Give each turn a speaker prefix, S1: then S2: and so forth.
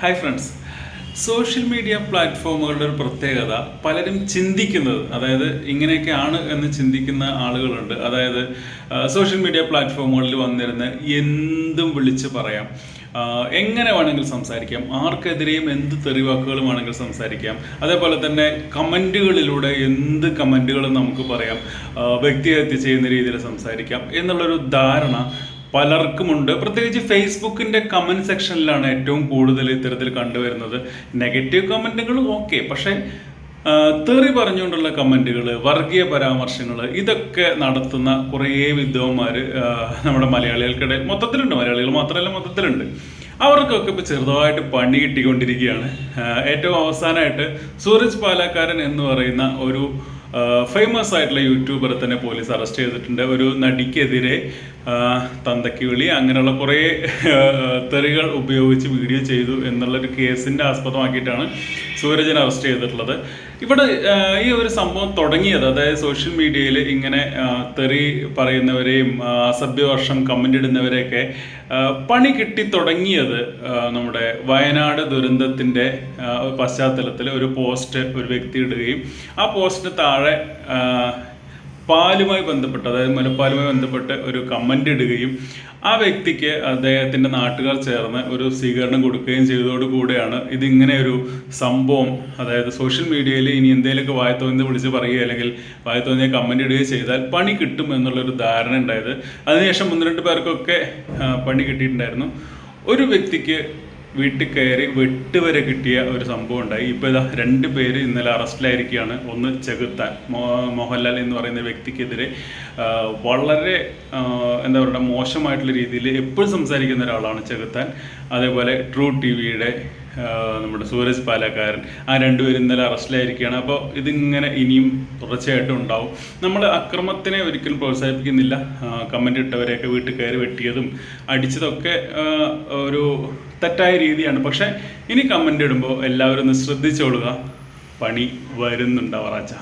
S1: Hi friends social media പ്ലാറ്റ്ഫോമുകളുടെ ഒരു പ്രത്യേകത പലരും ചിന്തിക്കുന്നത് അതായത് ഇങ്ങനെയൊക്കെ ആണ് എന്ന് ചിന്തിക്കുന്ന ആളുകളുണ്ട്. അതായത് സോഷ്യൽ മീഡിയ പ്ലാറ്റ്ഫോമുകളിൽ വന്നിരുന്ന് എന്തും വിളിച്ച് പറയാം. എങ്ങനെ വേണമെങ്കിൽ സംസാരിക്കാം. ആർക്കെതിരെയും എന്ത് തെറിവാക്കുകൾ വേണമെങ്കിൽ സംസാരിക്കാം. അതേപോലെ തന്നെ കമന്റുകളിലൂടെ എന്ത് കമന്റുകളും നമുക്ക് പറയാം. വ്യക്തിഹത്യ ചെയ്യുന്ന രീതിയിൽ സംസാരിക്കാം. എന്നുള്ളൊരു ധാരണ പലർക്കുമുണ്ട്. പ്രത്യേകിച്ച് ഫേസ്ബുക്കിന്റെ കമന്റ് സെക്ഷനിലാണ് ഏറ്റവും കൂടുതൽ ഇത്തരത്തിൽ കണ്ടുവരുന്നത്. നെഗറ്റീവ് കമന്റുകൾ ഓക്കെ പക്ഷേ തെറി പറഞ്ഞുകൊണ്ടുള്ള കമന്റുകൾ വർഗീയ പരാമർശങ്ങൾ ഇതൊക്കെ നടത്തുന്ന കുറേ വിദ്വാന്മാർ നമ്മുടെ മലയാളികൾക്കിടയിൽ മൊത്തത്തിലുണ്ട്. മലയാളികൾ മാത്രമല്ല മൊത്തത്തിലുണ്ട്. അവർക്കൊക്കെ ഇപ്പോൾ ചെറുതായിട്ട് പണി കിട്ടിക്കൊണ്ടിരിക്കുകയാണ്. ഏറ്റവും അവസാനമായിട്ട് സൂരജ് പാലാക്കാരൻ എന്ന് പറയുന്ന ഒരു ഫേമസ് ആയിട്ടുള്ള യൂട്യൂബറെ തന്നെ പോലീസ് അറസ്റ്റ് ചെയ്തിട്ടുണ്ട്. ഒരു നടിക്കെതിരെ തന്തക്കി വിളി അങ്ങനെയുള്ള കുറേ തെറികൾ ഉപയോഗിച്ച് വീഡിയോ ചെയ്തു എന്നുള്ളൊരു കേസിന്റെ ആസ്പദമാക്കിയിട്ടാണ് സൂരജിനെ അറസ്റ്റ് ചെയ്തിട്ടുള്ളത്. ഇവിടെ ഈ ഒരു സംഭവം തുടങ്ങിയത് അതായത് സോഷ്യൽ മീഡിയയിൽ ഇങ്ങനെ തെറി പറയുന്നവരെയും അസഭ്യവർഷം കമന്റ് ഇടുന്നവരെയൊക്കെ പണി കിട്ടി തുടങ്ങിയത് നമ്മുടെ വയനാട് ദുരന്തത്തിന്റെ പശ്ചാത്തലത്തിൽ ഒരു പോസ്റ്റ് ഒരു വ്യക്തി ഇടുകയും ആ പോസ്റ്റിന് താഴെ ആ, പാലുമായി ബന്ധപ്പെട്ട് അതായത് മുലപ്പാലുമായി ബന്ധപ്പെട്ട് ഒരു കമന്റ് ഇടുകയും ആ വ്യക്തിക്ക് അദ്ദേഹത്തിന്റെ നാട്ടുകാർ ചേർന്ന് ഒരു സ്വീകരണം കൊടുക്കുകയും ചെയ്തതോടുകൂടെയാണ് ഇതിങ്ങനെ ഒരു സംഭവം അതായത് സോഷ്യൽ മീഡിയയിൽ ഇനി എന്തെങ്കിലുമൊക്കെ വായത്തോന്നി വിളിച്ച് പറയുക അല്ലെങ്കിൽ വായത്തോന്നെ കമന്റ് ഇടുകയും ചെയ്താൽ പണി കിട്ടും എന്നുള്ളൊരു ധാരണ ഉണ്ടായത്. അതിനുശേഷം ഒന്ന് രണ്ട് പേർക്കൊക്കെ പണി കിട്ടിയിട്ടുണ്ടായിരുന്നു. ഒരു വ്യക്തിക്ക് വീട്ടിൽ കയറി വെട്ടുവരെ കിട്ടിയ ഒരു സംഭവം ഉണ്ടായി. ഇപ്പോൾ ഇതാ രണ്ട് പേര് ഇന്നലെ അറസ്റ്റിലായിരിക്കുകയാണ്. ഒന്ന് ചെകുത്താൻ. മോഹൻലാൽ എന്ന് പറയുന്ന വ്യക്തിക്കെതിരെ വളരെ എന്താ പറയുക മോശമായിട്ടുള്ള രീതിയിൽ എപ്പോഴും സംസാരിക്കുന്ന ഒരാളാണ് ചെകുത്താൻ. അതേപോലെ ട്രൂ ടി വിയുടെ നമ്മുടെ സൂരജ് പാലക്കാരൻ. ആ രണ്ടുപേരും ഇന്നലെ അറസ്റ്റിലായിരിക്കുകയാണ്. അപ്പോൾ ഇതിങ്ങനെ ഇനിയും തുടർച്ചയായിട്ടും ഉണ്ടാവും. നമ്മൾ അക്രമത്തിനെ ഒരിക്കലും പ്രോത്സാഹിപ്പിക്കുന്നില്ല. കമന്റ് ഇട്ടവരെയൊക്കെ വീട്ടിൽ കയറി വെട്ടിയതും അടിച്ചതൊക്കെ ഒരു തെറ്റായ രീതിയാണ്. പക്ഷേ ഇനി കമന്റ് ഇടുമ്പോൾ എല്ലാവരും ഒന്ന് ശ്രദ്ധിച്ചോളുക. പണി വരുന്നുണ്ടാവാറാച്ച